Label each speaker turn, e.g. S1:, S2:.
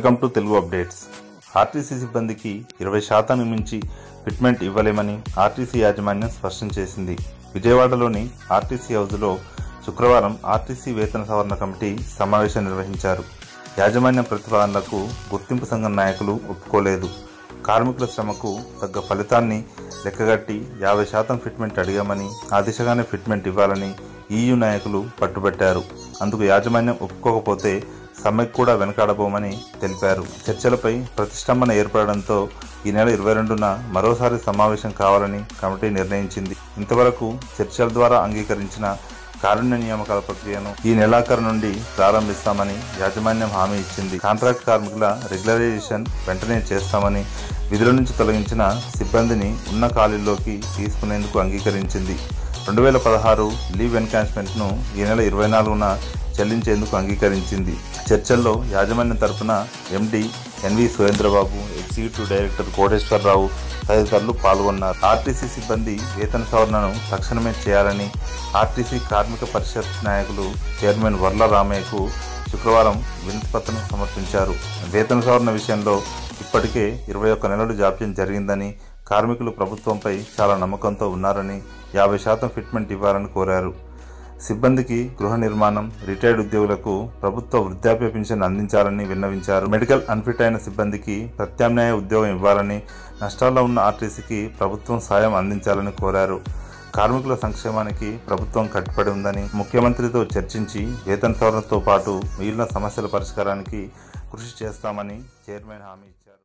S1: Welcome to Telugu updates. RTC సిబ్బందికి ఇరవై శాతానికి మించి ఫిట్మెంట్ ఇవ్వలేమని ఆర్టీసీ యాజమాన్యం స్పష్టం చేసింది. విజయవాడలోని ఆర్టీసీ హౌజ్లో శుక్రవారం ఆర్టీసీ వేతన సవరణ కమిటీ సమావేశం నిర్వహించారు. యాజమాన్యం ప్రతిపాదనలకు గుర్తింపు సంఘం నాయకులు ఒప్పుకోలేదు. కార్మికుల శ్రమకు తగ్గ ఫలితాన్ని లెక్కగట్టి యాభై శాతం ఫిట్మెంట్ అడిగామని ఆ దిశగానే ఫిట్మెంట్ ఇవ్వాలని ఈయూ నాయకులు పట్టుబట్టారు. అందుకు యాజమాన్యం ఒప్పుకోకపోతే సమ్మెకు కూడా వెనకాడబోమని తెలిపారు. చర్చలపై ప్రతిష్టంభన ఏర్పడడంతో ఈ నెల ఇరవై రెండున మరోసారి సమావేశం కావాలని కమిటీ నిర్ణయించింది. ఇంతవరకు చర్చల ద్వారా అంగీకరించిన కారుణ్య నియామకాల ప్రక్రియను ఈ నెలాఖరు నుండి ప్రారంభిస్తామని యాజమాన్యం హామీ ఇచ్చింది. కాంట్రాక్ట్ కార్మికుల రెగ్యులరైజేషన్ వెంటనే చేస్తామని విధుల నుంచి తొలగించిన సిబ్బందిని ఉన్న ఖాళీల్లోకి తీసుకునేందుకు అంగీకరించింది. రెండు వేల పదహారు లీవ్ ఎన్కాన్స్మెంట్ను ఈ నెల ఇరవై నాలుగున చెల్లించేందుకు అంగీకరించింది. చర్చల్లో యాజమాన్యం తరపున MD NV Surendrababu executive director Koteswararao తదితరులు పాల్గొన్నారు. ఆర్టీసీ సిబ్బంది వేతన సవరణను తక్షణమే చేయాలని ఆర్టీసీ కార్మిక పరిషత్ నాయకులు చైర్మన్ వర్ల రామయ్యకు శుక్రవారం వినతిపత్రం సమర్పించారు. వేతన సవరణ విషయంలో ఇప్పటికే ఇరవై ఒక్క నెలలు జాప్యం జరిగిందని కార్మికులు ప్రభుత్వంపై చాలా నమ్మకంతో ఉన్నారని యాభై శాతం ఫిట్మెంట్ ఇవ్వాలని కోరారు. సిబ్బందికి గృహ నిర్మాణం రిటైర్డ్ ఉద్యోగులకు ప్రభుత్వ వృద్ధాప్య పింఛన్ అందించాలని విన్నవించారు. మెడికల్ అన్ఫిట్ అయిన సిబ్బందికి ప్రత్యామ్నాయ ఉద్యోగం ఇవ్వాలని నష్టాల్లో ఉన్న ఆర్టీసీకి ప్రభుత్వం సాయం అందించాలని కోరారు. కార్మికుల సంక్షేమానికి ప్రభుత్వం కట్టుబడి ఉందని ముఖ్యమంత్రితో చర్చించి వేతన సవరణతో పాటు మిగిలిన సమస్యల పరిష్కారానికి కృషి చేస్తామని చైర్మన్ హామీ ఇచ్చారు.